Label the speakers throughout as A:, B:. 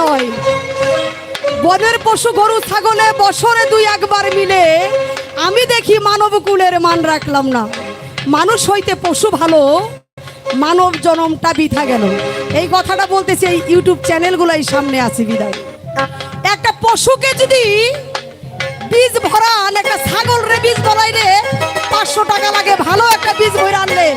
A: নয়। বনের পশু, গরু, ছাগলে বছরে দুই একবার মিলে। আমি দেখি মানব কুলের মান রাখলাম না। মানুষ হইতে পশু ভালো, মানব জনমটা বিথা গেল। এই কথাটা বলতেছি এই ইউটিউব চ্যানেলগুলাই সামনে আছে, বিদায়। একটা পশুকে যদি বীজ ভরান একটা ছাগল রে বীজ ভরাইলে পাঁচশো টাকা লাগে। ভালো একটা বীজ ভরে আনলে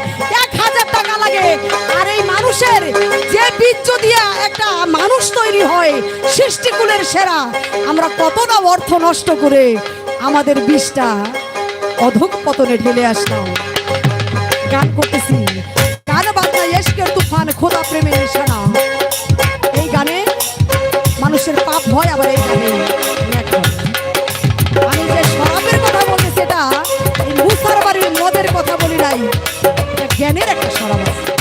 A: একটা মানুষ তৈরি হয়, সৃষ্টিকুলের সেরা। আমরা কতটা অর্থ নষ্ট করে আমাদের বিষটা অধক পতনে ঢেলে আসলাম। গান করতেছি। গান বাজনা এসকের তুফান, খোদা প্রেমের নিশানা। এই গানে মানুষের পাপ হয় আবার এই গানে। আমি যে শরাবের কথা বলি কথা বলি নাই জ্ঞানের একটা শরাব আছে